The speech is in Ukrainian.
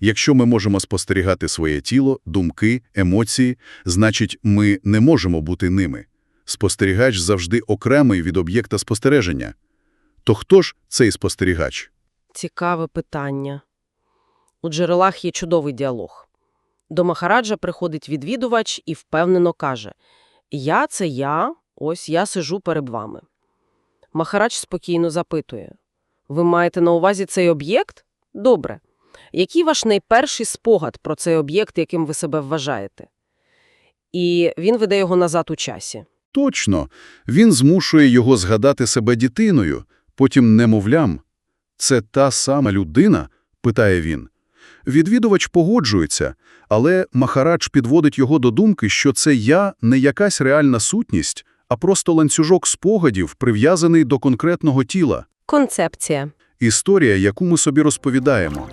Якщо ми можемо спостерігати своє тіло, думки, емоції, значить, ми не можемо бути ними. Спостерігач завжди окремий від об'єкта спостереження. То хто ж цей спостерігач? Цікаве питання. У джерелах є чудовий діалог. До Махараджа приходить відвідувач і впевнено каже «Я – це я, ось я сижу перед вами». Махарадж спокійно запитує «Ви маєте на увазі цей об'єкт? Добре. Який ваш найперший спогад про цей об'єкт, яким ви себе вважаєте?» І він веде його назад у часі. Точно, він змушує його згадати себе дитиною, потім немовлям. «Це та сама людина?» – питає він. Відвідувач погоджується, але Махарадж підводить його до думки, що це «я» не якась реальна сутність, а просто ланцюжок спогадів, прив'язаний до конкретного тіла. Концепція. Історія, яку ми собі розповідаємо.